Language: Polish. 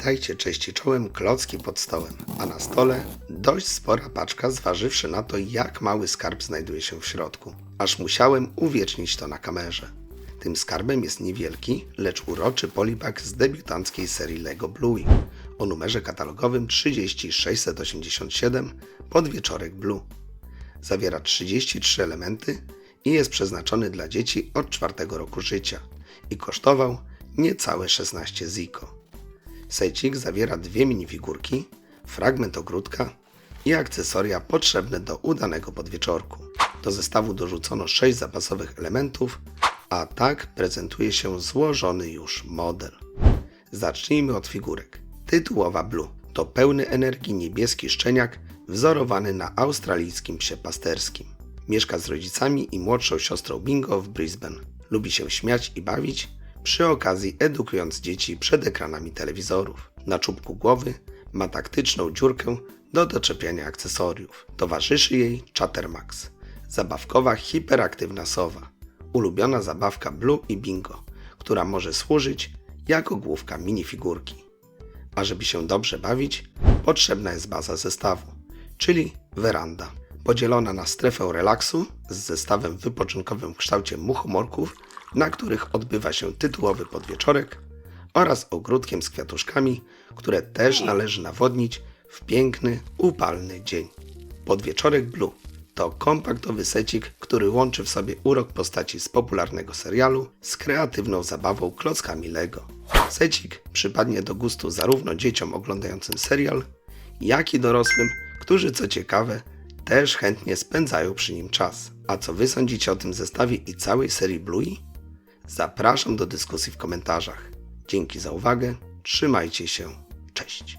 Witajcie, cześć czołem, klocki pod stołem, a na stole dość spora paczka, zważywszy na to, jak mały skarb znajduje się w środku. Aż musiałem uwiecznić to na kamerze. Tym skarbem jest niewielki, lecz uroczy polibag z debiutanckiej serii LEGO Bluey o numerze katalogowym 30687 Podwieczorek Blue. Zawiera 33 elementy i jest przeznaczony dla dzieci od czwartego roku życia i kosztował niecałe 16 ziko. Sejcik zawiera dwie minifigurki, fragment ogródka i akcesoria potrzebne do udanego podwieczorku. Do zestawu dorzucono 6 zapasowych elementów, a tak prezentuje się złożony już model. Zacznijmy od figurek. Tytułowa Blue to pełny energii niebieski szczeniak wzorowany na australijskim psie pasterskim. Mieszka z rodzicami i młodszą siostrą Bingo w Brisbane. Lubi się śmiać i bawić, przy okazji edukując dzieci przed ekranami telewizorów. Na czubku głowy ma taktyczną dziurkę do doczepiania akcesoriów. Towarzyszy jej Chattermax, zabawkowa hiperaktywna sowa, ulubiona zabawka Blue i Bingo, która może służyć jako główka minifigurki. A żeby się dobrze bawić, potrzebna jest baza zestawu, czyli weranda. Podzielona na strefę relaksu z zestawem wypoczynkowym w kształcie muchomorków, na których odbywa się tytułowy podwieczorek, oraz ogródkiem z kwiatuszkami, które też należy nawodnić w piękny, upalny dzień. Podwieczorek Blue to kompaktowy secik, który łączy w sobie urok postaci z popularnego serialu z kreatywną zabawą klockami Lego. Secik przypadnie do gustu zarówno dzieciom oglądającym serial, jak i dorosłym, którzy co ciekawe też chętnie spędzają przy nim czas. A co wy sądzicie o tym zestawie i całej serii Bluey? Zapraszam do dyskusji w komentarzach. Dzięki za uwagę, trzymajcie się, cześć.